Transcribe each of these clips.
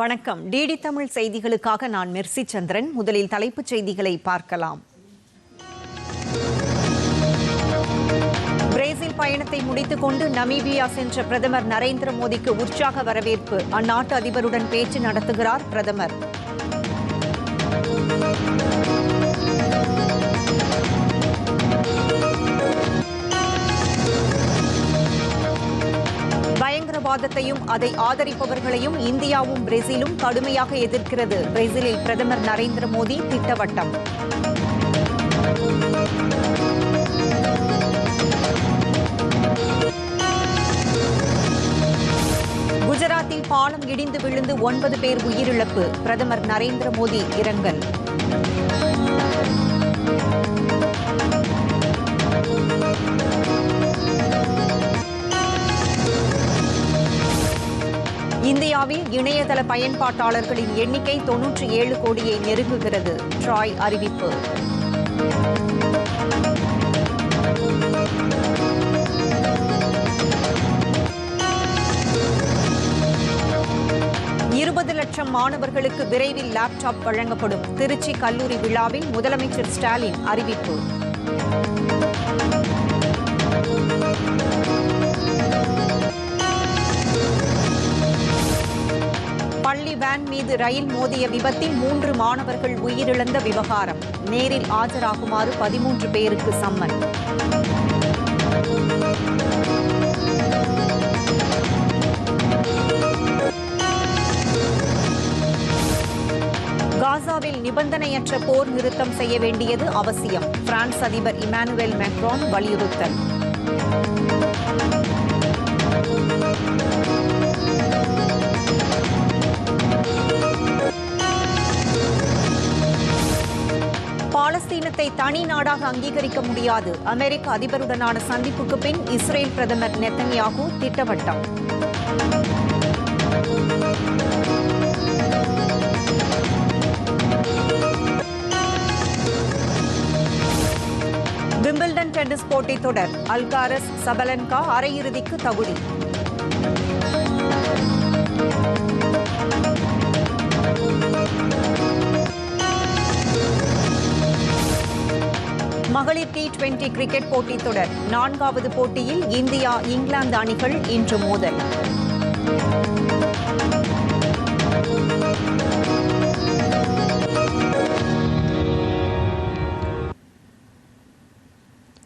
வணக்கம். டிடி தமிழ் செய்திகளுக்காக நான் மெர்சி சந்திரன். முதலில் தலைப்புச் செய்திகளை பார்க்கலாம். பிரேசில் பயணத்தை முடித்துக் கொண்டு நமீபியா சென்ற பிரதமர் நரேந்திர மோடிக்கு உற்சாக வரவேற்பு. அந்நாட்டு அதிபருடன் பேச்சு நடத்துகிறார் பிரதமர். பயங்கரவாதத்தையும் அதை ஆதரிப்பவர்களையும் இந்தியாவும் பிரேசிலும் கடுமையாக எதிர்க்கிறது. பிரேசிலில் பிரதமர் நரேந்திர மோடி திட்டவட்டம். குஜராத்தில் பாலம் இடிந்து விழுந்து ஒன்பது பேர் உயிரிழப்பு. பிரதமர் நரேந்திர மோடி இரங்கல். இணையதள பயன்பாட்டாளர்களின் எண்ணிக்கை தொன்னூற்றி ஏழு கோடியை நெருங்குகிறது. ட்ராய் அறிவிப்பு. இருபது லட்சம் மாணவர்களுக்கு விரைவில் லேப்டாப் வழங்கப்படும். திருச்சி கல்லூரி விழாவில் முதலமைச்சர் ஸ்டாலின் அறிவிப்பு. பள்ளி வேன் மீது ரயில் மோதிய விபத்தில் மூன்று மாணவர்கள் உயிரிழந்த விவகாரம். நேரில் ஆஜராகுமாறு பதிமூன்று பேருக்கு சம்மன். காசாவில் நிபந்தனையற்ற போர் நிறுத்தம் செய்ய வேண்டியது அவசியம். பிரான்ஸ் அதிபர் இமானுவேல் மேக்ரான் வலியுறுத்தல். பாலஸ்தீனத்தை தனி நாடாக அங்கீகரிக்க முடியாது. அமெரிக்க அதிபருடனான சந்திப்புக்கு பின் இஸ்ரேல் பிரதமர் நெத்தன்யாகு திட்டவட்டம். விம்பிள்டன் டென்னிஸ் போட்டித் தொடர். அல்காரஸ் சபலன்கா அரையிறுதிக்கு தகுதி. மகளிர் டி டுவெண்டி கிரிக்கெட் போட்டித் தொடர். நான்காவது போட்டியில் இந்தியா இங்கிலாந்து அணிகள் இன்று மோதல்.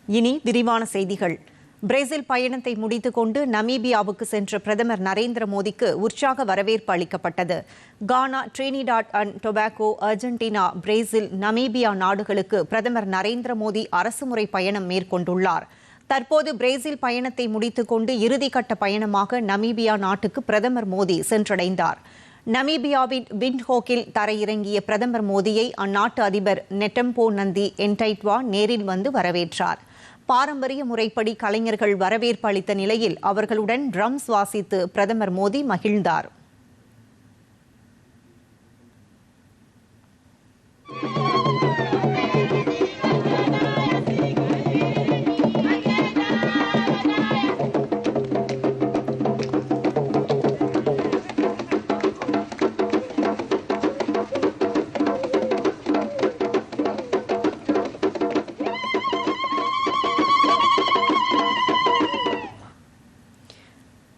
இனி விரிவான செய்திகள். பிரேசில் பயணத்தை முடித்துக்கொண்டு நமீபியாவுக்கு சென்ற பிரதமர் நரேந்திர மோடிக்கு உற்சாக வரவேற்பு அளிக்கப்பட்டது. Ghana Trinidad and Tobago Argentina Brazil Namibia நாடுகளுக்கு பிரதமர் நரேந்திர மோடி அரசுமுறை பயணம் மேற்கொண்டுள்ளார். தற்போது பிரேசில் பயணத்தை முடித்துக்கொண்டு இறுதிக்கட்ட பயணமாக நமீபியா நாட்டுக்கு பிரதமர் மோடி சென்றடைந்தார். நமீபியாவின் விண்ட்ஹோக்கில் தரையிறங்கிய பிரதமர் மோடியை அந்நாட்டு அதிபர் நெட்டம்போ நந்தி என்டைட்வா நேரில் வந்து வரவேற்றார். பாரம்பரிய முறைப்படி கலைஞர்கள் வரவேற்பு அளித்த நிலையில் அவர்களுடன் ட்ரம்ஸ் வாசித்து பிரதமர் மோடி மகிழ்ந்தார்.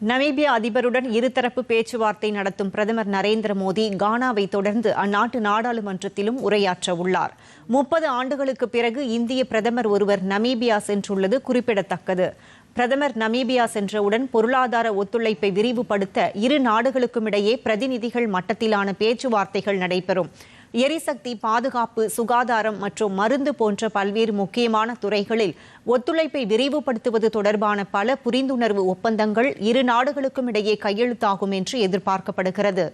நமீபியா அதிபருடன் இருதரப்பு பேச்சுவார்த்தை நடத்தும் பிரதமர் நரேந்திர மோடி கானாவை தொடர்ந்து அந்நாட்டு நாடாளுமன்றத்திலும் உரையாற்ற உள்ளார். முப்பது ஆண்டுகளுக்கு பிறகு இந்திய பிரதமர் ஒருவர் நமீபியா சென்றுள்ளது குறிப்பிடத்தக்கது. பிரதமர் நமீபியா சென்றவுடன் பொருளாதார ஒத்துழைப்பை விரிவுபடுத்த இரு நாடுகளுக்கும் இடையே பிரதிநிதிகள் மட்டத்திலான பேச்சுவார்த்தைகள் நடைபெறும். எரிசக்தி பாதுகாப்பு சுகாதாரம் மற்றும் மருந்து போன்ற பல்வேறு முக்கியமான துறைகளில் ஒத்துழைப்பை விரிவுபடுத்துவது தொடர்பான பல புரிந்துணர்வு ஒப்பந்தங்கள் இரு நாடுகளுக்கும் இடையே கையெழுத்தாகும் என்று எதிர்பார்க்கப்படுகிறது.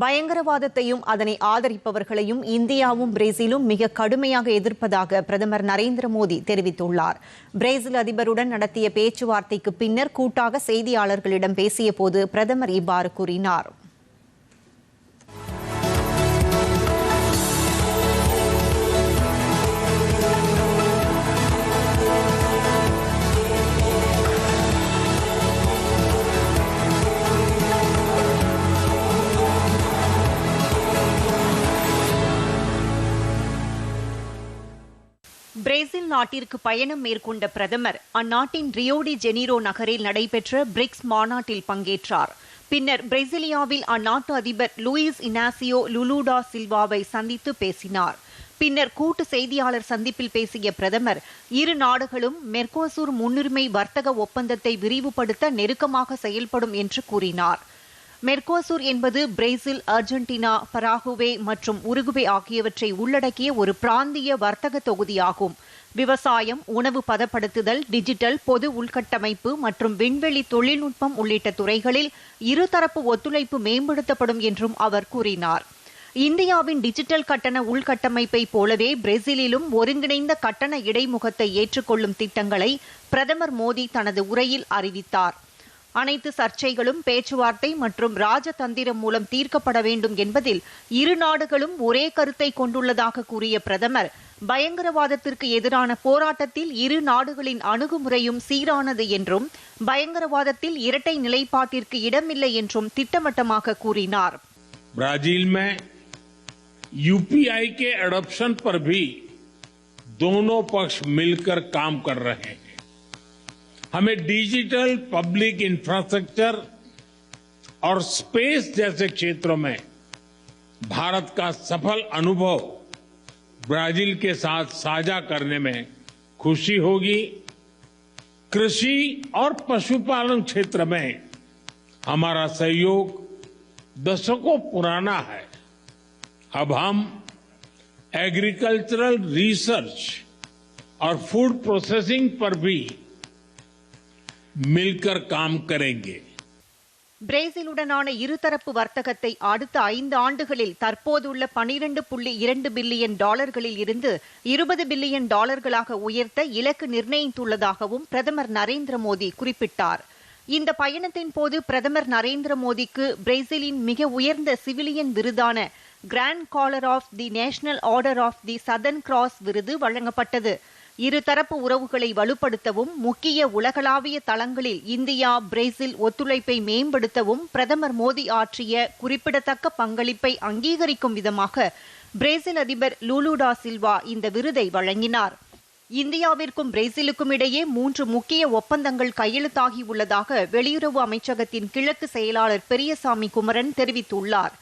பயங்கரவாதத்தையும் அதனை ஆதரிப்பவர்களையும் இந்தியாவும் பிரேசிலும் மிக கடுமையாக எதிர்ப்பதாக பிரதமர் நரேந்திர மோடி தெரிவித்துள்ளார். பிரேசில் அதிபருடன் நடத்திய பேச்சுவார்த்தைக்கு பின்னர் கூட்டாக செய்தியாளர்களிடம் பேசியபோது பிரதமர் இவ்வாறு கூறினார். பிரேசில் நாட்டிற்கு பயணம் மேற்கொண்ட பிரதமர் அந்நாட்டின் ரியோடி ஜெனீரோ நகரில் நடைபெற்ற பிரிக்ஸ் மாநாட்டில் பங்கேற்றார். பின்னர் பிரேசிலியாவில் அந்நாட்டு அதிபர் லூயிஸ் இனாசியோ லுலுடா சில்வாவை சந்தித்து பேசினார். பின்னர் கூட்டு செய்தியாளர் சந்திப்பில் பேசிய பிரதமர் இரு நாடுகளும் மெர்கோசூர் முன்னுரிமை வர்த்தக ஒப்பந்தத்தை விரிவுபடுத்த நெருக்கமாக செயல்படும் என்று கூறினார். மெர்கோசூர் என்பது பிரேசில் அர்ஜென்டினா பராகுவே மற்றும் உருகுவே ஆகியவற்றை உள்ளடக்கிய ஒரு பிராந்திய வர்த்தக தொகுதியாகும். விவசாயம் உணவு பதப்படுத்துதல் டிஜிட்டல் பொது உள்கட்டமைப்பு மற்றும் விண்வெளி தொழில்நுட்பம் உள்ளிட்ட துறைகளில் இருதரப்பு ஒத்துழைப்பு மேம்படுத்தப்படும் என்றும் அவர் கூறினார். இந்தியாவின் டிஜிட்டல் கட்டண உள்கட்டமைப்பை போலவே பிரேசிலிலும் ஒருங்கிணைந்த கட்டண இடைமுகத்தை ஏற்றுக்கொள்ளும் திட்டங்களை பிரதமர் மோடி தனது உரையில் அறிவித்தார். அனைத்து சர்ச்சைகளும் பேச்சுவார்த்தை மற்றும் ராஜதந்திரம் மூலம் தீர்க்கப்பட வேண்டும் என்பதில் இரு நாடுகளும் ஒரே கருத்தை கொண்டுள்ளதாக கூறிய பிரதமர் பயங்கரவாதத்திற்கு எதிரான போராட்டத்தில் இரு நாடுகளின் அணுகுமுறையும் சீரானது என்றும் பயங்கரவாதத்தில் இரட்டை நிலைப்பாட்டிற்கு இடமில்லை என்றும் திட்டவட்டமாக கூறினார் ब्राजील में यूपीआई के एडॉप्शन पर भी दोनों पक्ष मिलकर काम कर रहे हैं हमें डिजिटल पब्लिक इंफ्रास्ट्रक्चर और स्पेस जैसे क्षेत्रों में भारत का सफल अनुभव ब्राज़ील के साथ साझा करने में खुशी होगी। कृषि और पशुपालन क्षेत्र में हमारा सहयोग दशकों पुराना है। अब हम एग्रीकल्चरल रिसर्च और फ़ूड प्रोसेसिंग पर भी மில்கர் காம் கரேங்கே பிரேசிலுடனான இருதரப்பு வர்த்தகத்தை அடுத்த ஐந்து ஆண்டுகளில் தற்போதுள்ள பனிரெண்டு புள்ளி இரண்டு பில்லியன் டாலர்களில் இருந்து இருபது பில்லியன் டாலர்களாக உயர்த்த இலக்கு நிர்ணயித்துள்ளதாகவும் பிரதமர் நரேந்திர மோடி குறிப்பிட்டார். இந்த பயணத்தின் போது பிரதமர் நரேந்திர மோடிக்கு பிரேசிலின் மிக உயர்ந்த சிவிலியன் விருதான Grand Collar of the National Order of the Southern Cross விருது வழங்கப்பட்டது. இருதரப்பு உறவுகளை வலுப்படுத்தவும் முக்கிய உலகளாவிய தளங்களில் இந்தியா பிரேசில் ஒத்துழைப்பை மேம்படுத்தவும் பிரதமர் மோடி ஆற்றிய குறிப்பிடத்தக்க பங்களிப்பை அங்கீகரிக்கும் விதமாக பிரேசில் அதிபர் லூலுடா சில்வா இந்த விருதை வழங்கினார். இந்தியாவிற்கும் பிரேசிலுக்கும் இடையே மூன்று முக்கிய ஒப்பந்தங்கள் கையெழுத்தாகியுள்ளதாக வெளியுறவு அமைச்சகத்தின் கிழக்கு செயலாளர் பெரியசாமி குமரன் தெரிவித்துள்ளார்.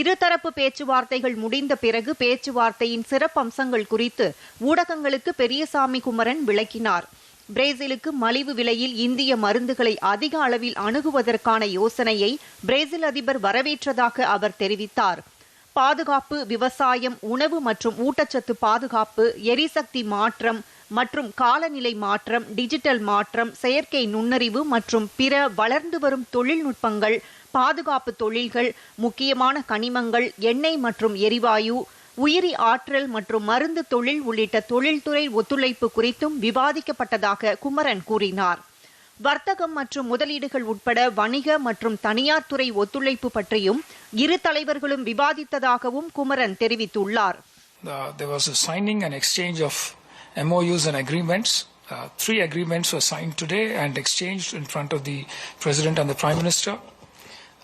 இருதரப்பு பேச்சுவார்த்தைகள் முடிந்த பிறகு பேச்சுவார்த்தையின் சிறப்பம்சங்கள் குறித்து ஊடகங்களுக்கு பெரியசாமி குமரன் விளக்கினார். பிரேசிலுக்கு மலிவு விலையில் இந்திய மருந்துகளை அதிக அளவில் அணுகுவதற்கான யோசனையை பிரேசில் அதிபர் வரவேற்றதாக அவர் தெரிவித்தார். பாதுகாப்பு விவசாயம் உணவு மற்றும் ஊட்டச்சத்து பாதுகாப்பு எரிசக்தி மாற்றம் மற்றும் காலநிலை மாற்றம் டிஜிட்டல் மாற்றம் செயற்கை நுண்ணறிவு மற்றும் பிற வளர்ந்து வரும் தொழில்நுட்பங்கள் பாதுகாப்பு தொழில்கள் முக்கியமான கனிமங்கள் எண்ணெய் மற்றும் எரிவாயு உயிரி ஆற்றல் மற்றும் மருந்து தொழில் உள்ளிட்ட தொழில்துறை ஒத்துழைப்பு குறித்தும் விவாதிக்கப்பட்டதாக குமரன் கூறினார் வர்த்தகம் மற்றும் முதலீடுகள் உட்பட வணிக மற்றும் தனியார் துறை ஒத்துழைப்பு பற்றியும் இரு தலைவர்களும் விவாதித்ததாகவும் குமரன் தெரிவித்துள்ளார் Uh, there was a signing and exchange of MOUs and agreements. Uh, three agreements were signed today and exchanged in front of the President and the Prime Minister.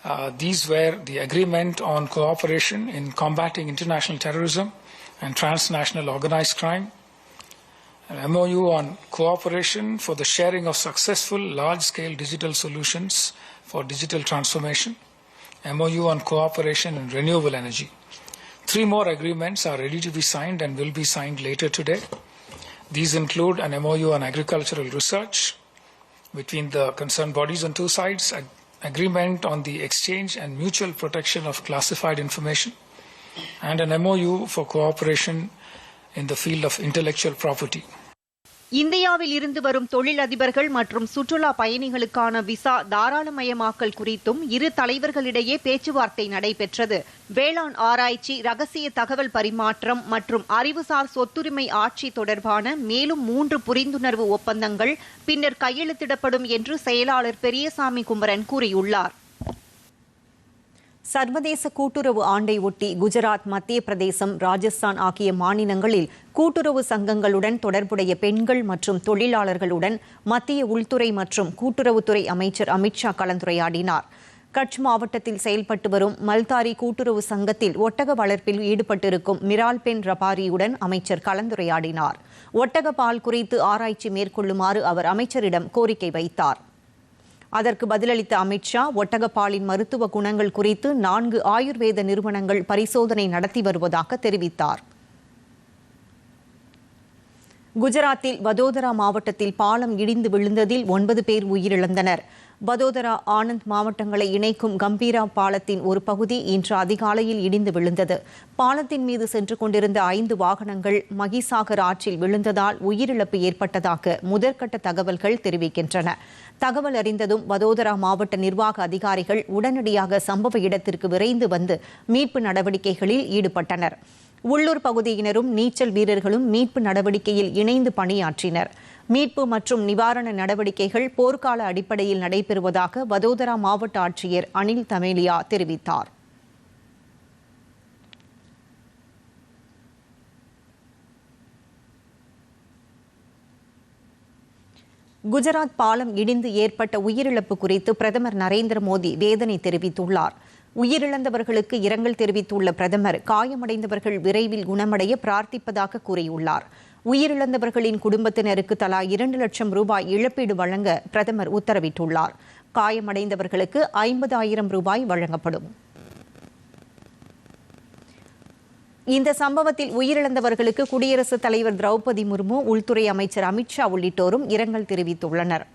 Uh, these were the agreement on cooperation in combating international terrorism and transnational organized crime, an MOU on cooperation for the sharing of successful large scale digital solutions for digital transformation, MOU on cooperation in renewable energy. Three more agreements are ready to be signed and will be signed later today. These include an MOU on agricultural research between the concerned bodies on two sides, agreement on the exchange and mutual protection of classified information, and an MOU for cooperation in the field of intellectual property. இந்தியாவில் இருந்து வரும் தொழிலதிபர்கள் மற்றும் சுற்றுலா பயணிகளுக்கான visa தாராளமயமாக்கல் குறித்தும் இரு தலைவர்களிடையே பேச்சுவார்த்தை நடைபெற்றது. வேளாண் ஆராய்ச்சி ரகசிய தகவல் பரிமாற்றம் மற்றும் அறிவுசார் சொத்துரிமை ஆட்சி தொடர்பான மேலும் மூன்று புரிந்துணர்வு ஒப்பந்தங்கள் பின்னர் கையெழுத்திடப்படும் என்று செயலாளர் பெரியசாமி குமரன் கூறியுள்ளார். சர்வதேச கூட்டுறவு ஆண்டை ஒட்டி குஜராத் மத்திய பிரதேசம் ராஜஸ்தான் ஆகிய மாநிலங்களில் கூட்டுறவு சங்கங்களுடன் தொடர்புடைய பெண்கள் மற்றும் தொழிலாளர்களுடன் மத்திய உள்துறை மற்றும் கூட்டுறவுத்துறை அமைச்சர் அமித்ஷா கலந்துரையாடினார். கட்ச் மாவட்டத்தில் செயல்பட்டு வரும் மல்தாரி கூட்டுறவு சங்கத்தில் ஒட்டக வளர்ப்பில் ஈடுபட்டிருக்கும் மிரால் பென் ரபாரியுடன் அமைச்சர் கலந்துரையாடினார். ஒட்டக பால் குறித்து ஆராய்ச்சி மேற்கொள்ளுமாறு அவர் அமைச்சரிடம் கோரிக்கை வைத்தார். அதற்கு பதிலளித்த அமித்ஷா ஒட்டகப்பாலின் மருத்துவ குணங்கள் குறித்து நான்கு ஆயுர்வேத நிறுவனங்கள் பரிசோதனை நடத்தி வருவதாக தெரிவித்தார். குஜராத்தில் வதோதரா மாவட்டத்தில் பாலம் இடிந்து விழுந்ததில் ஒன்பது பேர் உயிரிழந்தனர். வதோதரா ஆனந்த் மாவட்டங்களை இணைக்கும் கம்பீரா பாலத்தின் ஒரு பகுதி இன்று அதிகாலையில் இடிந்து விழுந்தது. பாலத்தின் மீது சென்று கொண்டிருந்த ஐந்து வாகனங்கள் மகிசாகர் ஆற்றில் விழுந்ததால் உயிரிழப்பு ஏற்பட்டதாக முதற்கட்ட தகவல்கள் தெரிவிக்கின்றன. தகவல் அறிந்ததும் வதோதரா மாவட்ட நிர்வாக அதிகாரிகள் உடனடியாக சம்பவ இடத்திற்கு விரைந்து வந்து மீட்பு நடவடிக்கைகளில் ஈடுபட்டனர். உள்ளூர் பகுதியினரும் நீச்சல் வீரர்களும் மீட்பு நடவடிக்கையில் இணைந்து பணியாற்றினர். மீட்பு மற்றும் நிவாரண நடவடிக்கைகள் போர்க்கால அடிப்படையில் நடைபெறுவதாக வதோதரா மாவட்ட ஆட்சியர் அனில் தமேலியா தெரிவித்தார். குஜராத் பாலம் இடிந்து ஏற்பட்ட உயிரிழப்பு குறித்து பிரதமர் நரேந்திர மோடி வேதனை தெரிவித்துள்ளார். உயிரிழந்தவர்களுக்கு இரங்கல் தெரிவித்துள்ள பிரதமர் காயமடைந்தவர்கள் விரைவில் குணமடைய பிரார்த்திப்பதாக கூறியுள்ளார். உயிரிழந்தவர்களின் குடும்பத்தினருக்கு தலா இரண்டு லட்சம் ரூபாய் இழப்பீடு வழங்க பிரதமர் உத்தரவிட்டுள்ளார். காயமடைந்தவர்களுக்கு ஐம்பதாயிரம் ரூபாய் வழங்கப்படும். இந்த சம்பவத்தில் உயிரிழந்தவர்களுக்கு குடியரசுத் தலைவர் திரௌபதி முர்மு உள்துறை அமைச்சர் அமித்ஷா உள்ளிட்டோரும் இரங்கல் தெரிவித்துள்ளனர்.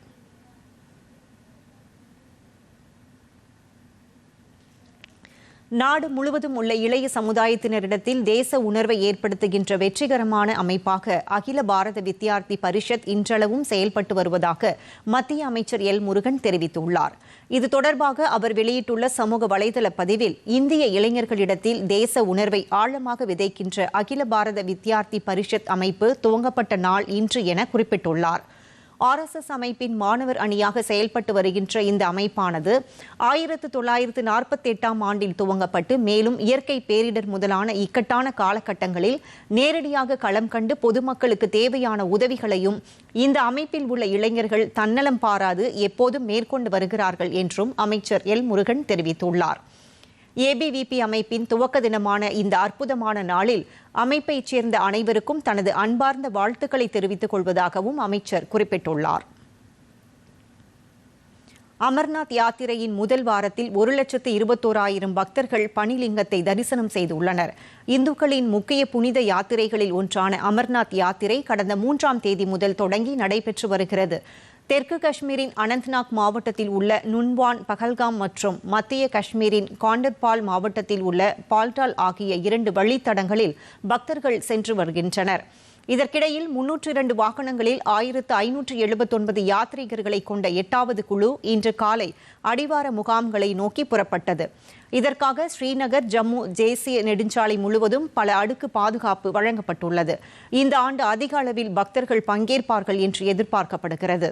நாடு முழுவதும் உள்ள இளைய சமுதாயத்தினரிடத்தில் தேச உணர்வை ஏற்படுத்துகின்ற வெற்றிகரமான அமைப்பாக அகில பாரத வித்யார்த்தி பரிஷத் இன்றளவும் செயல்பட்டு வருவதாக மத்திய அமைச்சர் எல் முருகன் தெரிவித்துள்ளார். இது தொடர்பாக அவர் வெளியிட்டுள்ள சமூக வலைதள பதிவில் இந்திய இளைஞர்களிடத்தில் தேச உணர்வை ஆழமாக விதைக்கின்ற அகில பாரத வித்யார்த்தி பரிஷத் அமைப்பு துவங்கப்பட்ட நாள் இன்று என குறிப்பிட்டுள்ளார். ஆர்எஸ்எஸ் அமைப்பின் மாணவர் அணியாக செயல்பட்டு வருகின்ற இந்த அமைப்பானது ஆயிரத்து தொள்ளாயிரத்து நாற்பத்தி எட்டாம் ஆண்டில் துவங்கப்பட்டு மேலும் இயற்கை பேரிடர் முதலான இக்கட்டான காலகட்டங்களில் நேரடியாக களம் கண்டு பொதுமக்களுக்கு தேவையான உதவிகளையும் இந்த அமைப்பில் உள்ள இளைஞர்கள் தன்னலம் பாராது எப்போதும் மேற்கொண்டு வருகிறார்கள் என்றும் அமைச்சர் எல் முருகன் தெரிவித்துள்ளார். ஏபிவிபி அமைப்பின் துவக்க தினமான இந்த அற்புதமான நாளில் அமைப்பைச் சேர்ந்த அனைவருக்கும் தனது அன்பார்ந்த வாழ்த்துக்களை தெரிவித்துக் கொள்வதாகவும் அமைச்சர் குறிப்பிட்டுள்ளார். அமர்நாத் யாத்திரையின் முதல் வாரத்தில் ஒரு லட்சத்து இருபத்தோராயிரம் பக்தர்கள் பனிலிங்கத்தை தரிசனம் செய்துள்ளனர். இந்துக்களின் முக்கிய புனித யாத்திரைகளில் ஒன்றான அமர்நாத் யாத்திரை கடந்த மூன்றாம் தேதி முதல் தொடங்கி நடைபெற்று வருகிறது. தெற்கு காஷ்மீரின் அனந்த்நாக் மாவட்டத்தில் உள்ள நுன்வான் பகல்காம் மற்றும் மத்திய காஷ்மீரின் காண்டர்பால் மாவட்டத்தில் உள்ள பால்டால் ஆகிய இரண்டு வழித்தடங்களில் பக்தர்கள் சென்று வருகின்றனர். இதற்கிடையில் முன்னூற்று இரண்டு வாகனங்களில் ஆயிரத்து ஐநூற்று எழுபத்தொன்பது யாத்ரீகர்களை கொண்ட எட்டாவது குழு இன்று காலை அடிவார முகாம்களை நோக்கி புறப்பட்டது. இதற்காக ஸ்ரீநகர் ஜம்மு தேசிய நெடுஞ்சாலை முழுவதும் பல அடுக்கு பாதுகாப்பு வழங்கப்பட்டுள்ளது. இந்த ஆண்டு அதிக அளவில் பக்தர்கள் பங்கேற்பார்கள் என்று எதிர்பார்க்கப்படுகிறது.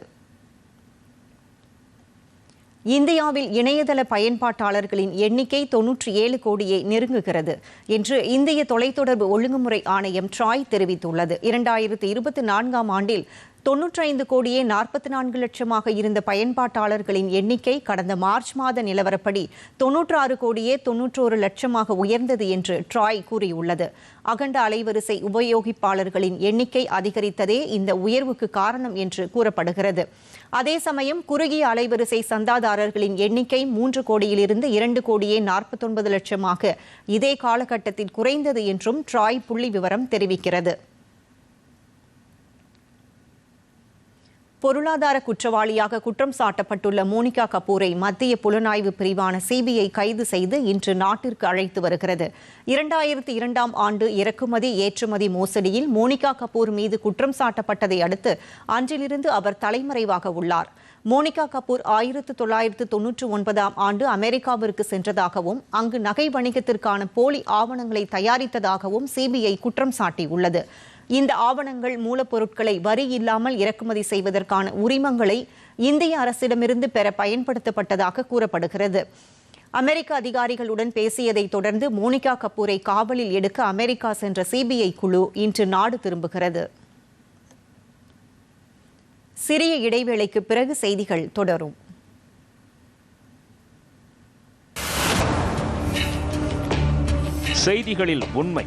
இந்தியாவில் இணையதள பயன்பாட்டாளர்களின் எண்ணிக்கை தொன்னூற்றி ஏழு கோடியை நெருங்குகிறது என்று இந்திய தொலைத்தொடர்பு ஒழுங்குமுறை ஆணையம் ட்ராய் தெரிவித்துள்ளது. இரண்டாயிரத்தி இருபத்தி நான்காம் ஆண்டில் தொன்னூற்றைந்து கோடியே நாற்பத்தி நான்கு லட்சமாக இருந்த பயன்பாட்டாளர்களின் எண்ணிக்கை கடந்த மார்ச் மாத நிலவரப்படி தொன்னூற்று ஆறு கோடியே தொன்னூற்றோரு லட்சமாக உயர்ந்தது என்று ட்ராய் கூறியுள்ளது. அகண்ட அலைவரிசை உபயோகிப்பாளர்களின் எண்ணிக்கை அதிகரித்ததே இந்த உயர்வுக்கு காரணம் என்று கூறப்படுகிறது. அதே சமயம் குறுகிய அலைவரிசை சந்தாதாரர்களின் எண்ணிக்கை மூன்று கோடியிலிருந்து இரண்டு கோடியே நாற்பத்தொன்பது லட்சமாக இதே காலகட்டத்தில் குறைந்தது என்றும் ட்ராய் புள்ளி விவரம் தெரிவிக்கிறது. பொருளாதார குற்றவாளியாக குற்றம் சாட்டப்பட்டுள்ள மோனிகா கபூரை மத்திய புலனாய்வு பிரிவான சிபிஐ கைது செய்து இன்று நாட்டிற்கு அழைத்து வருகிறது. இரண்டாயிரத்தி இரண்டாம் ஆண்டு இறக்குமதி ஏற்றுமதி மோசடியில் மோனிகா கபூர் மீது குற்றம் சாட்டப்பட்டதை அடுத்து அன்றிலிருந்து அவர் தலைமறைவாக உள்ளார். மோனிகா கபூர் ஆயிரத்து தொள்ளாயிரத்து தொன்னூற்று ஒன்பதாம் ஆண்டு அமெரிக்காவிற்கு சென்றதாகவும் அங்கு நகை வணிகத்திற்கான போலி ஆவணங்களை தயாரித்ததாகவும் சிபிஐ குற்றம் சாட்டியுள்ளது. இந்த ஆவணங்கள் மூலப்பொருட்களை வரி இல்லாமல் இறக்குமதி செய்வதற்கான உரிமங்களை இந்திய அரசிடமிருந்து பெற பயன்படுத்தப்பட்டதாக கூறப்படுகிறது. அமெரிக்க அதிகாரிகளுடன் பேசியதை தொடர்ந்து மோனிகா கபூரை காவலில் எடுக்க அமெரிக்கா சென்ற சிபிஐ குழு இன்று நாடு திரும்புகிறது. சிறிய இடைவேளைக்கு பிறகு செய்திகள் தொடரும். செய்திகளில் உண்மை.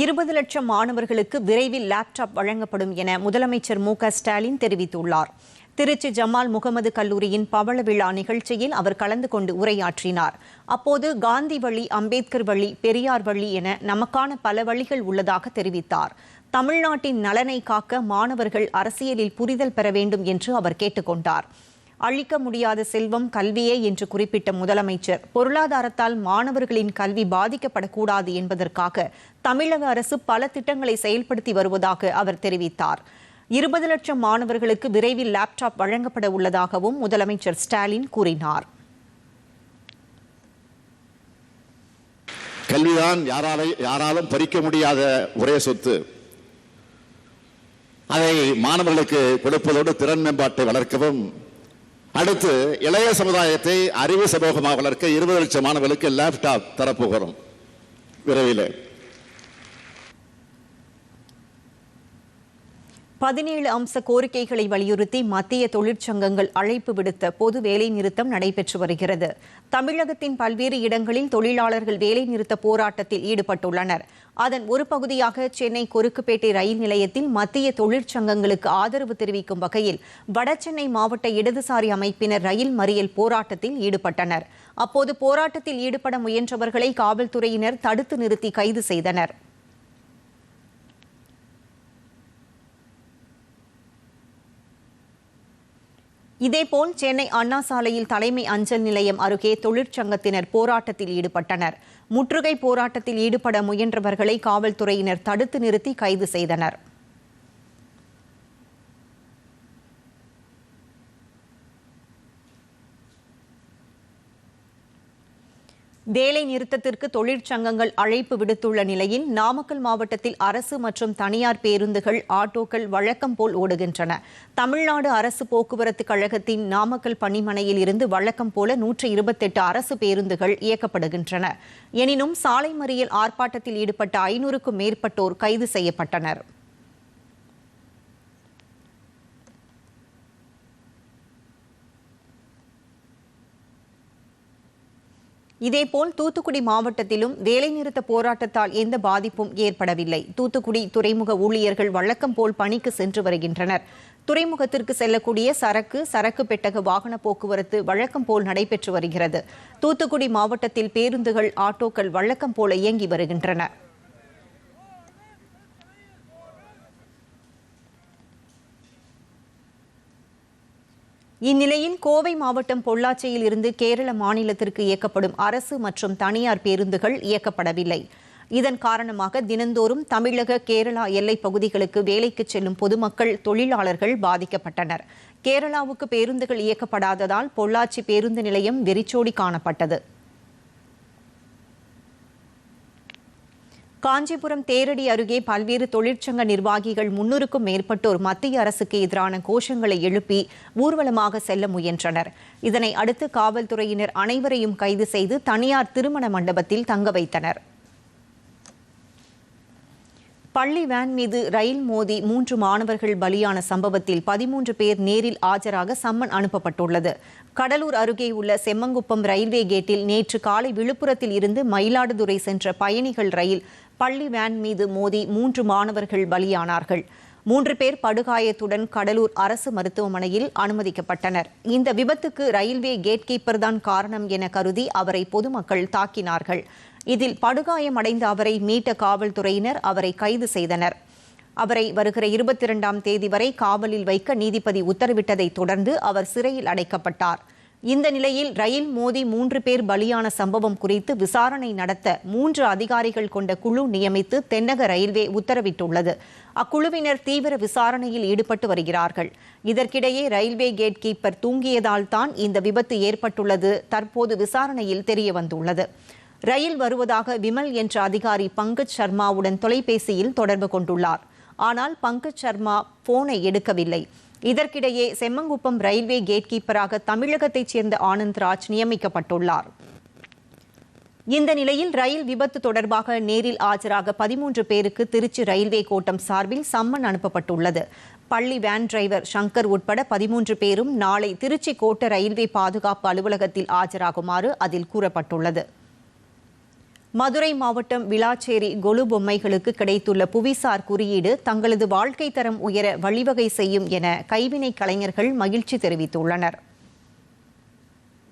இருபது லட்சம் மாணவர்களுக்கு விரைவில் லேப்டாப் வழங்கப்படும் என முதலமைச்சர் மு ஸ்டாலின் தெரிவித்துள்ளார். திருச்சி ஜமால் முகமது கல்லூரியின் பவள விழா நிகழ்ச்சியில் அவர் கலந்து கொண்டு உரையாற்றினார். அப்போது காந்தி வழி அம்பேத்கர் வழி பெரியார் வழி என நமக்கான பல வழிகள் உள்ளதாக தெரிவித்தார். தமிழ்நாட்டின் நலனை காக்க மாணவர்கள் அரசியலில் புரிதல் பெற வேண்டும் என்று அவர் கேட்டுக்கொண்டார். அழிக்க முடியாத செல்வம் கல்வியே என்று குறிப்பிட்ட முதலமைச்சர். பொருளாதாரத்தால் மாணவர்களின் கல்வி பாதிக்கப்படக்கூடாது என்பதற்காக தமிழக அரசு பல திட்டங்களை செயல்படுத்தி வருவதாக அவர் தெரிவித்தார். இருபது லட்சம் மாணவர்களுக்கு விரைவில் லேப்டாப் வழங்கப்பட உள்ளதாகவும் முதலமைச்சர் ஸ்டாலின் கூறினார். கல்விதான் யாராலை யாராலும் பறிக்க முடியாத ஒரே சொத்து. அதை மாணவர்களுக்கு கொடுப்பதோடு திறன் மேம்பாட்டை வளர்க்கவும் அடுத்து இளைய சமுதாயத்தை அறிவு சமூகமாக வளர்க்க இருபது லட்சம் மாணவர்களுக்கு லேப்டாப் தரப்போகிறோம். விரைவில். பதினேழு அம்ச கோரிக்கைகளை வலியுறுத்தி மத்திய தொழிற்சங்கங்கள் அழைப்பு விடுத்த பொது வேலைநிறுத்தம் நடைபெற்று வருகிறது. தமிழகத்தின் பல்வேறு இடங்களில் தொழிலாளர்கள் வேலைநிறுத்த போராட்டத்தில் ஈடுபட்டுள்ளனர். அதன் ஒரு பகுதியாக சென்னை கொருக்குப்பேட்டை ரயில் நிலையத்தில் மத்திய தொழிற்சங்கங்களுக்கு ஆதரவு தெரிவிக்கும் வகையில் வடசென்னை மாவட்ட இடதுசாரி அமைப்பினர் ரயில் மறியல் போராட்டத்தில் ஈடுபட்டனர். அப்போது போராட்டத்தில் ஈடுபட முயன்றவர்களை காவல்துறையினர் தடுத்து நிறுத்தி கைது செய்தனர். இதேபோல் சென்னை அண்ணா சாலையில் தலைமை அஞ்சல் நிலையம் அருகே தொழிற்சங்கத்தினர் போராட்டத்தில் ஈடுபட்டனர். முற்றுகை போராட்டத்தில் ஈடுபட முயன்றவர்களை காவல்துறையினர் தடுத்து நிறுத்தி கைது செய்தனர். வேலை நிறுத்தத்திற்கு தொழிற்சங்கங்கள் அழைப்பு விடுத்துள்ள நிலையில் நாமக்கல் மாவட்டத்தில் அரசு மற்றும் தனியார் பேருந்துகள் ஆட்டோக்கள் வழக்கம் போல் ஓடுகின்றன. தமிழ்நாடு அரசு போக்குவரத்து கழகத்தின் நாமக்கல் பணிமனையில் இருந்து வழக்கம் போல நூற்றி இருபத்தெட்டு அரசு பேருந்துகள் இயக்கப்படுகின்றன. எனினும் சாலை மறியல் ஆர்ப்பாட்டத்தில் ஈடுபட்ட ஐநூறுக்கும் மேற்பட்டோர் கைது செய்யப்பட்டனா் இதேபோல் தூத்துக்குடி மாவட்டத்திலும் வேலைநிறுத்த போராட்டத்தால் எந்த பாதிப்பும் ஏற்படவில்லை. தூத்துக்குடி துறைமுக ஊழியர்கள் வழக்கம் போல் பணிக்கு சென்று வருகின்றனர். துறைமுகத்திற்கு செல்லக்கூடிய சரக்கு சரக்கு பெட்டக வாகன போக்குவரத்து வழக்கம் போல் நடைபெற்று வருகிறது. தூத்துக்குடி மாவட்டத்தில் பேருந்துகள் ஆட்டோக்கள் வழக்கம் போல இயங்கி வருகின்றன. இந்நிலையில் கோவை மாவட்டம் பொள்ளாச்சியில் இருந்து கேரள மாநிலத்திற்கு இயக்கப்படும் அரசு மற்றும் தனியார் பேருந்துகள் இயக்கப்படவில்லை. இதன் காரணமாக தினந்தோறும் தமிழக கேரளா எல்லைப் பகுதிகளுக்கு வேலைக்கு செல்லும் பொதுமக்கள் தொழிலாளர்கள் பாதிக்கப்பட்டனர். கேரளாவுக்கு பேருந்துகள் இயக்கப்படாததால் பொள்ளாச்சி பேருந்து நிலையம் வெறிச்சோடி காணப்பட்டது. காஞ்சிபுரம் தேரடி அருகே பல்வேறு தொழிற்சங்க நிர்வாகிகள் முன்னூறுக்கும் மேற்பட்டோர் மத்திய அரசுக்கு எதிரான கோஷங்களை எழுப்பி ஊர்வலமாக செல்ல முயன்றனர். இதனை அடுத்து காவல்துறையினர் அனைவரையும் கைது செய்து தனியார் திருமண மண்டபத்தில் தங்க வைத்தனர். பள்ளி வேன் மீது ரயில் மோதி மூன்று மாணவர்கள் பலியான சம்பவத்தில் பதிமூன்று பேர் நேரில் ஆஜராக சம்மன் அனுப்பப்பட்டுள்ளது. கடலூர் அருகே உள்ள செம்மங்குப்பம் ரயில்வே கேட்டில் நேற்று காலை விழுப்புரத்தில் இருந்து மயிலாடுதுறை சென்ற பயணிகள் ரயில் பள்ளி வேன் மீது மோதி மூன்று மாணவர்கள் பலியானார்கள். மூன்று பேர் படுகாயத்துடன் கடலூர் அரசு மருத்துவமனையில் அனுமதிக்கப்பட்டனர். இந்த விபத்துக்கு ரயில்வே கேட் கீப்பர் தான் காரணம் என கருதி அவரை பொதுமக்கள் தாக்கினார்கள். இதில் படுகாயமடைந்த அவரை மீட்ட காவல்துறையினர் அவரை கைது செய்தனர். அவரை வருகிற இருபத்தி இரண்டாம் தேதி வரை காவலில் வைக்க நீதிபதி உத்தரவிட்டதை தொடர்ந்து அவர் சிறையில் அடைக்கப்பட்டார். இந்த நிலையில் ரயில் மோதி மூன்று பேர் பலியான சம்பவம் குறித்து விசாரணை நடத்த மூன்று அதிகாரிகள் கொண்ட குழு நியமித்து தென்னக ரயில்வே உத்தரவிட்டுள்ளது. அக்குழுவினர் தீவிர விசாரணையில் ஈடுபட்டு வருகிறார்கள். இதற்கிடையே ரயில்வே கேட் கீப்பர் தூங்கியதால் தான் இந்த விபத்து ஏற்பட்டுள்ளது. தற்போது விசாரணையில் தெரியவந்துள்ளது ரயில் வருவதாக விமல் என்ற அதிகாரி பங்கஜ் சர்மாவுடன் தொலைபேசியில் தொடர்பு கொண்டுள்ளார். ஆனால் பங்கஜ் சர்மா போனை எடுக்கவில்லை. இதற்கிடையே செம்மங்குப்பம் ரயில்வே கேட் கீப்பராக தமிழகத்தைச் சேர்ந்த ஆனந்த்ராஜ் நியமிக்கப்பட்டுள்ளார். இந்த நிலையில் ரயில் விபத்து தொடர்பாக நேரில் ஆஜராக பதிமூன்று பேருக்கு திருச்சி ரயில்வே கோட்டம் சார்பில் சம்மன் அனுப்பப்பட்டுள்ளது. பள்ளி வேன் டிரைவர் சங்கர் உட்பட பதிமூன்று பேரும் நாளை திருச்சி கோட்ட ரயில்வே பாதுகாப்பு அலுவலகத்தில் ஆஜராகுமாறு அதில் கூறப்பட்டுள்ளது. மதுரை மாவட்டம் விளாச்சேரி கொலு பொம்மைகளுக்கு கிடைத்துள்ள புவிசார் குறியீடு தங்களது வாழ்க்கை தரம் உயர வழிவகை செய்யும் என கைவினை கலைஞர்கள் மகிழ்ச்சி தெரிவித்துள்ளனர்.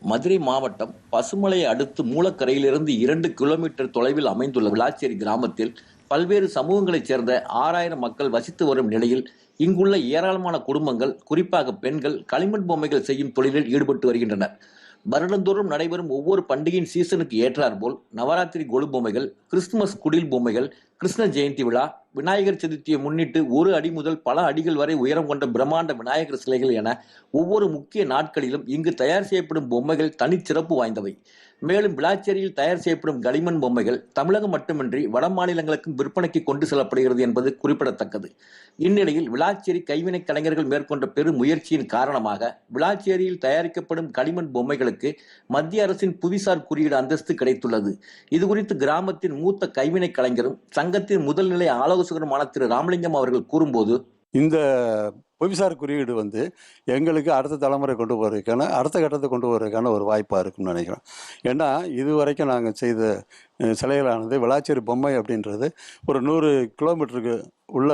மதுரை மாவட்டம் பசுமலையை அடுத்து மூலக்கரையிலிருந்து இரண்டு கிலோமீட்டர் தொலைவில் அமைந்துள்ள விளாச்சேரி கிராமத்தில் பல்வேறு சமூகங்களைச் சேர்ந்த ஆறாயிரம் மக்கள் வசித்து வரும் நிலையில் இங்குள்ள ஏராளமான குடும்பங்கள் குறிப்பாக பெண்கள் களிமண் பொம்மைகள் செய்யும் தொழிலில் ஈடுபட்டு வருகின்றனர். வருடந்தோறும் நடைபெறும் ஒவ்வொரு பண்டிகையின் சீசனுக்கு ஏற்றாற்போல் நவராத்திரி கொலு பொம்மைகள் கிறிஸ்துமஸ் குடில் பொம்மைகள் கிருஷ்ண ஜெயந்தி விழா விநாயகர் சதுர்த்தியை முன்னிட்டு ஒரு அடி முதல் பல அடிகள் வரை உயரம் கொண்ட பிரம்மாண்ட விநாயகர் சிலைகள் என ஒவ்வொரு முக்கிய நாட்களிலும் இங்கு தயார் செய்யப்படும் பொம்மைகள் தனிச்சிறப்பு வாய்ந்தவை. மேலும் விளாச்சேரியில் தயார் செய்யப்படும் களிமண் பொம்மைகள் தமிழகம் மட்டுமின்றி வட மாநிலங்களுக்கும் விற்பனைக்கு கொண்டு செல்லப்படுகிறது என்பது குறிப்பிடத்தக்கது. இந்நிலையில் விளாச்சேரி கைவினைக் கலைஞர்கள் மேற்கொண்ட பெரும் முயற்சியின் காரணமாக விளாச்சேரியில் தயாரிக்கப்படும் களிமண் பொம்மைகளுக்கு மத்திய அரசின் புவிசார் குறியீடு அந்தஸ்து கிடைத்துள்ளது. இதுகுறித்து கிராமத்தின் மூத்த கைவினைக் கலைஞரும் சங்கத்தின் முதல்நிலை ஆலோசகருமான திரு. ராமலிங்கம் அவர்கள் கூறும்போது இந்த புவிசார் குறியீடு வந்து எங்களுக்கு அடுத்த தலைமுறை கொண்டு போகிறதுக்கான அடுத்த கட்டத்தை கொண்டு போகிறதுக்கான ஒரு வாய்ப்பாக இருக்கும்னு நினைக்கிறோம். ஏன்னா இது வரைக்கும் நாங்கள் செய்த சிலைகளானது விளாச்சேரி பொம்மை அப்படின்றது ஒரு நூறு கிலோமீட்டருக்கு உள்ள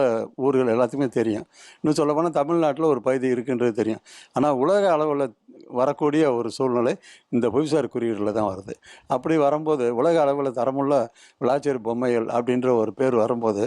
ஊர்கள் எல்லாத்துக்குமே தெரியும். இன்னும் சொல்ல போனால் தமிழ்நாட்டில் ஒரு பகுதி இருக்குன்றது தெரியும். ஆனால் உலக அளவில் வரக்கூடிய ஒரு சூழ்நிலை இந்த புவிசார் குறியீடில் தான் வருது. அப்படி வரும்போது உலக அளவில் தரமுள்ள விளாச்சேரி பொம்மைகள் அப்படின்ற ஒரு பேர் வரும்போது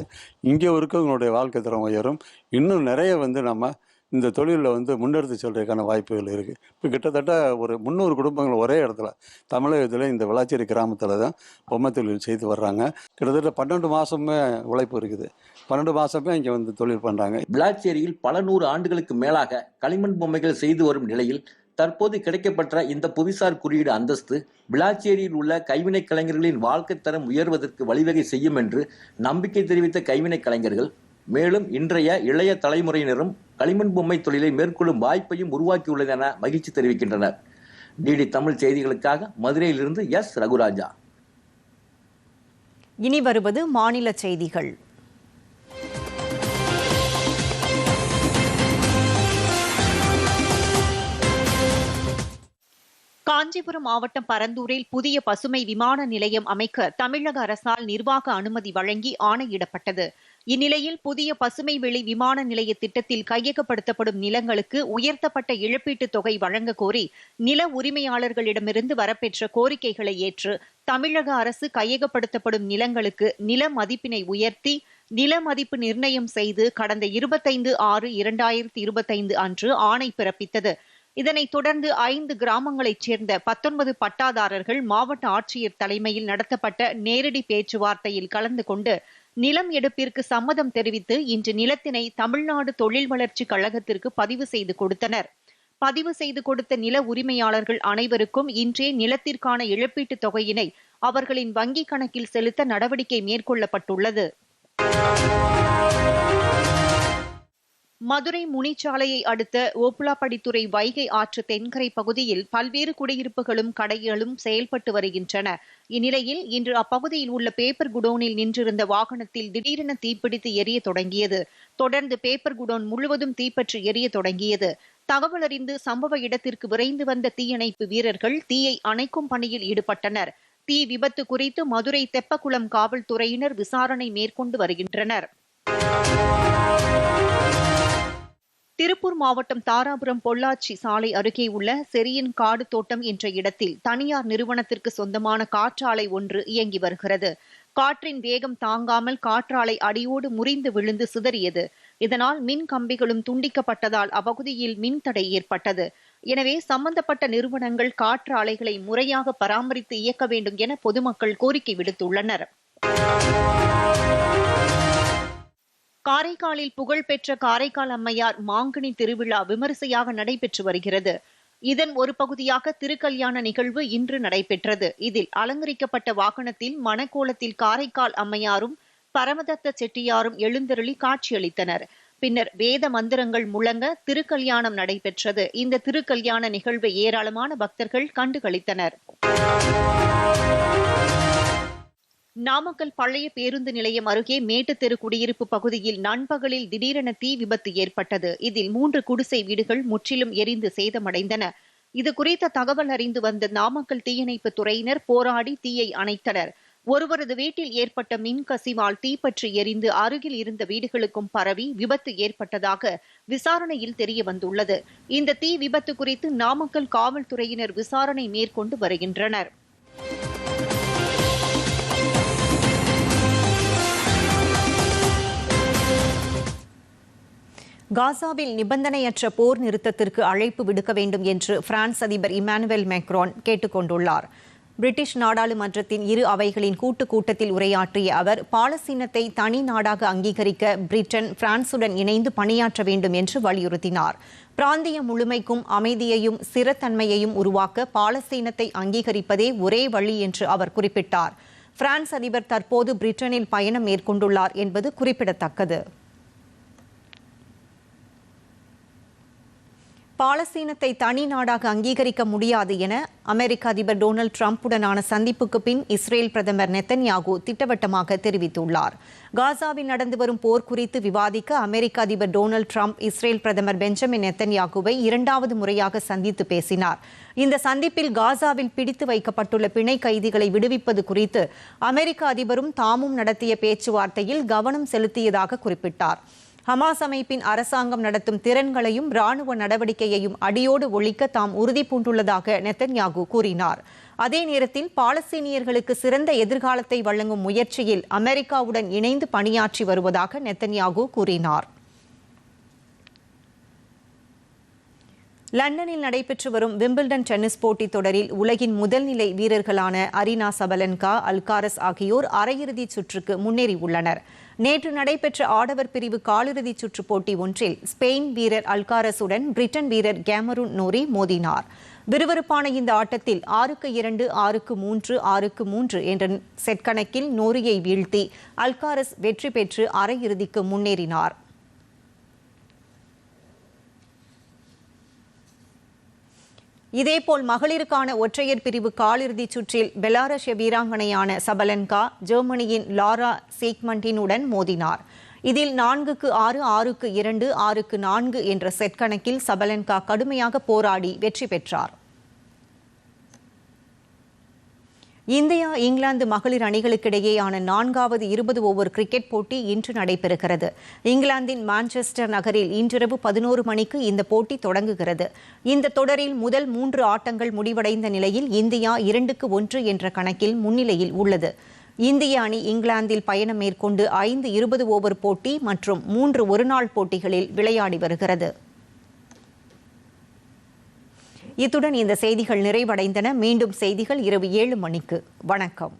இங்கே இருக்கவங்களுடைய வாழ்க்கை தரம் உயரும். இன்னும் நிறைய வந்து நம்ம இந்த தொழிலில் வந்து முன்னெடுத்து செல்றதுக்கான வாய்ப்புகள் இருக்குது இப்போ கிட்டத்தட்ட ஒரு முந்நூறு குடும்பங்கள் ஒரே இடத்துல தமிழகத்தில் இந்த விளாச்சேரி கிராமத்தில் தான் பொம்மை தொழில் செய்து வர்றாங்க. கிட்டத்தட்ட பன்னெண்டு மாதமே உழைப்பு இருக்குது. பன்னெண்டு மாதமே இங்கே வந்து தொழில் பண்ணுறாங்க விளாச்சேரியில் பல நூறு ஆண்டுகளுக்கு மேலாக களிமண் பொம்மைகள் செய்து வரும் நிலையில் தற்போது கிடைக்கப்பெற்ற இந்த புவிசார் குறியீடு அந்தஸ்து விளாச்சேரியில் உள்ள கைவினை கலைஞர்களின் வாழ்க்கை தரம் உயர்வதற்கு வழிவகை செய்யும் என்று நம்பிக்கை தெரிவித்த கைவினை கலைஞர்கள் மேலும் இன்றைய இளைய தலைமுறையினரும் களிமண் பொம்மை தொழிலை மேற்கொள்ளும் வாய்ப்பையும் உருவாக்கியுள்ளது என மகிழ்ச்சி தெரிவிக்கின்றனர். டிடி தமிழ் செய்திகளுக்காக மதுரையிலிருந்து எஸ். ரகுராஜா. இனி வருவது மாநில செய்திகள். காஞ்சிபுரம் மாவட்டம் பரந்தூரில் புதிய பசுமை விமான நிலையம் அமைக்க தமிழக அரசால் நிர்வாக அனுமதி வழங்கி ஆணையிடப்பட்டது. இந்நிலையில் புதிய பசுமை வெளி விமான நிலைய திட்டத்தில் கையகப்படுத்தப்படும் நிலங்களுக்கு உயர்த்தப்பட்ட இழப்பீட்டுத் தொகை வழங்க கோரி நில உரிமையாளர்களிடமிருந்து வரப்பெற்ற கோரிக்கைகளை ஏற்று தமிழக அரசு கையகப்படுத்தப்படும் நிலங்களுக்கு நில மதிப்பினை உயர்த்தி நில மதிப்பு நிர்ணயம் செய்து கடந்த இருபத்தைந்து ஆறு இரண்டாயிரத்தி இருபத்தைந்து அன்று ஆணை பிறப்பித்தது. இதனைத் தொடர்ந்து ஐந்து கிராமங்களைச் சேர்ந்த பத்தொன்பது பட்டாதாரர்கள் மாவட்ட ஆட்சியர் தலைமையில் நடத்தப்பட்ட நேரடி பேச்சுவார்த்தையில் கலந்து கொண்டு நிலம் எடுப்பிற்கு சம்மதம் தெரிவித்து இன்று நிலத்தினை தமிழ்நாடு தொழில் வளர்ச்சி கழகத்திற்கு பதிவு செய்து கொடுத்தனர். பதிவு செய்து கொடுத்த நில உரிமையாளர்கள் அனைவருக்கும் இன்றே நிலத்திற்கான இழப்பீட்டுத் தொகையினை அவர்களின் வங்கிக் கணக்கில் செலுத்த நடவடிக்கை மேற்கொள்ளப்பட்டுள்ளது. மதுரை முனிச்சாலையை அடுத்த ஓப்புலாப்படித்துறை வைகை ஆற்று தென்கரை பகுதியில் பல்வேறு குடியிருப்புகளும் கடைகளும் செயல்பட்டு வருகின்றன. இந்நிலையில் இன்று அப்பகுதியில் உள்ள பேப்பர் குடோனில் நின்றிருந்த வாகனத்தில் திடீரென தீப்பிடித்து எரிய தொடங்கியது. தொடர்ந்து பேப்பர் குடோன் முழுவதும் தீப்பற்றி எரிய தொடங்கியது. தகவல் அறிந்து சம்பவ இடத்திற்கு விரைந்து வந்த தீயணைப்பு வீரர்கள் தீயை அணைக்கும் பணியில் ஈடுபட்டனர். தீ விபத்து குறித்து மதுரை தெப்பக்குளம் காவல்துறையினர் விசாரணை மேற்கொண்டு வருகின்றனர். திருப்பூர் மாவட்டம் தாராபுரம் பொள்ளாச்சி சாலை அருகே உள்ள செரியின் காடு தோட்டம் என்ற இடத்தில் தனியார் நிறுவனத்திற்கு சொந்தமான காற்றாலை ஒன்று இயங்கி வருகிறது. காற்றின் வேகம் தாங்காமல் காற்றாலை அடியோடு முறிந்து விழுந்து சிதறியது. இதனால் மின் கம்பிகளும் துண்டிக்கப்பட்டதால் அப்பகுதியில் மின்தடை ஏற்பட்டது. எனவே சம்பந்தப்பட்ட நிறுவனங்கள் காற்றாலைகளை முறையாக பராமரித்து இயக்க வேண்டும் என பொதுமக்கள் கோரிக்கை விடுத்துள்ளனர். காரைக்காலில் புகழ்பெற்ற காரைக்கால் அம்மையார் மாங்கனி திருவிழா விமரிசையாக நடைபெற்று வருகிறது. இதன் ஒரு பகுதியாக திருக்கல்யாண நிகழ்வு இன்று நடைபெற்றது. இதில் அலங்கரிக்கப்பட்ட வாகனத்தில் மணக்கோலத்தில் காரைக்கால் அம்மையாரும் பரமதத்த செட்டியாரும் எழுந்தருளி காட்சியளித்தனர். பின்னர் வேத மந்திரங்கள் முழங்க திருக்கல்யாணம் நடைபெற்றது. இந்த திருக்கல்யாண நிகழ்வை ஏராளமான பக்தர்கள் கண்டுகளித்தனர். நாமக்கல் பழைய பேருந்து நிலையம் அருகே மேட்டுத்தெரு குடியிருப்பு பகுதியில் நண்பகலில் திடீரென தீ விபத்து ஏற்பட்டது. இதில் மூன்று குடிசை வீடுகள் முற்றிலும் எரிந்து சேதமடைந்தன. இது குறித்த தகவல் அறிந்து வந்த நாமக்கல் தீயணைப்பு துறையினர் போராடி தீயை அணைத்தனர். ஒருவரது வீட்டில் ஏற்பட்ட மின் கசிவால் தீப்பற்றி எரிந்து அருகில் இருந்த வீடுகளுக்கும் பரவி விபத்து ஏற்பட்டதாக விசாரணையில் தெரிய வந்துள்ளது இந்த தீ விபத்து குறித்து நாமக்கல் காவல்துறையினர் விசாரணை மேற்கொண்டு வருகின்றனர். காசாவில் நிபந்தனையற்ற போர் நிறுத்தத்திற்கு அழைப்பு விடுக்க வேண்டும் என்று பிரான்ஸ் அதிபர் இமானுவேல் மேக்ரான் கேட்டுக் கொண்டுள்ளார் பிரிட்டிஷ் நாடாளுமன்றத்தின் இரு அவைகளின் கூட்டு கூட்டத்தில் உரையாற்றிய அவர் பாலஸ்தீனத்தை தனி நாடாக அங்கீகரிக்க பிரிட்டன் பிரான்சுடன் இணைந்து பணியாற்ற வேண்டும் என்று வலியுறுத்தினார். பிராந்திய முழுமைக்கும் அமைதியையும் சிறத்தன்மையையும் உருவாக்க பாலஸ்தீனத்தை அங்கீகரிப்பதே ஒரே வழி என்று அவர் குறிப்பிட்டார். பிரான்ஸ் அதிபர் தற்போது பிரிட்டனில் பயணம் மேற்கொண்டுள்ளார் என்பது குறிப்பிடத்தக்கது. பாலஸ்தீனத்தை தனி நாடாக அங்கீகரிக்க முடியாது என அமெரிக்க அதிபர் டொனால்டு டிரம்புடனான சந்திப்புக்கு பின் இஸ்ரேல் பிரதமர் நெத்தன்யாகு திட்டவட்டமாக தெரிவித்துள்ளார். காசாவில் நடந்து வரும் போர் குறித்து விவாதிக்க அமெரிக்க அதிபர் டொனால்டு டிரம்ப் இஸ்ரேல் பிரதமர் பெஞ்சமின் நெத்தன்யாகுவை இரண்டாவது முறையாக சந்தித்து பேசினார். இந்த சந்திப்பில் காசாவில் பிடித்து வைக்கப்பட்டுள்ள பிணை கைதிகளை விடுவிப்பது குறித்து அமெரிக்க அதிபரும் தாமும் நடத்திய பேச்சுவார்த்தையில் கவனம் செலுத்தியதாக குறிப்பிட்டார். ஹமாஸ் அமைப்பின் அரசாங்கம் நடத்தும் திறன்களையும் ராணுவ நடவடிக்கையையும் அடியோடு ஒழிக்க தாம் உறுதி பூண்டுள்ளதாக நெத்தன்யாகு கூறினார். அதே நேரத்தில் பாலஸ்தீனியர்களுக்கு சிறந்த எதிர்காலத்தை வழங்கும் முயற்சியில் அமெரிக்காவுடன் இணைந்து பணியாற்றி வருவதாக நெத்தன்யாகு கூறினார். லண்டனில் நடைபெற்று வரும் விம்பிள்டன் டென்னிஸ் போட்டித் தொடரில் உலகின் முதல் நிலை வீரர்களான அரினா சபலன்கா அல்காரஸ் ஆகியோர் அரையிறுதிச் சுற்றுக்கு முன்னேறியுள்ளனர். நேற்று நடைபெற்ற ஆடவர் பிரிவு காலிறுதிச் சுற்று போட்டி ஒன்றில் ஸ்பெயின் வீரர் அல்காரஸுடன் பிரிட்டன் வீரர் கேமரூன் நோரி மோதினார். விறுவிறுப்பான இந்த ஆட்டத்தில் ஆறுக்கு இரண்டு ஆறுக்கு மூன்று ஆறுக்கு மூன்று என்ற செட் கணக்கில் நோரியை வீழ்த்தி அல்காரஸ் வெற்றி பெற்று அரையிறுதிக்கு முன்னேறினார். இதேபோல் மகளிருக்கான ஒற்றையர் பிரிவு காலிறுதிச் சுற்றில் பெலாரஷ்ய வீராங்கனையான சபலன்கா ஜெர்மனியின் லாரா சீக்மண்டினுடன் மோதினார். இதில் நான்குக்கு ஆறு ஆறுக்கு இரண்டு ஆறுக்கு நான்கு என்ற செட் கணக்கில் சபலன்கா கடுமையாக போராடி வெற்றி பெற்றார். இந்தியா இங்கிலாந்து மகளிர் அணிகளுக்கிடையேயான நான்காவது இருபது ஓவர் கிரிக்கெட் போட்டி இன்று நடைபெறுகிறது. இங்கிலாந்தின் மான்செஸ்டர் நகரில் இன்றிரவு பதினோரு மணிக்கு இந்த போட்டி தொடங்குகிறது. இந்த தொடரில் முதல் மூன்று ஆட்டங்கள் முடிவடைந்த நிலையில் இந்தியா இரண்டுக்கு ஒன்று என்ற கணக்கில் முன்னிலையில் உள்ளது. இந்திய அணி இங்கிலாந்தில் பயணம் மேற்கொண்டு ஐந்து இருபது ஓவர் போட்டி மற்றும் மூன்று ஒருநாள் போட்டிகளில் விளையாடி வருகிறது. இத்துடன் இந்த செய்திகள் நிறைவடைந்தன. மீண்டும் செய்திகள் இரவு ஏழு மணிக்கு. வணக்கம்.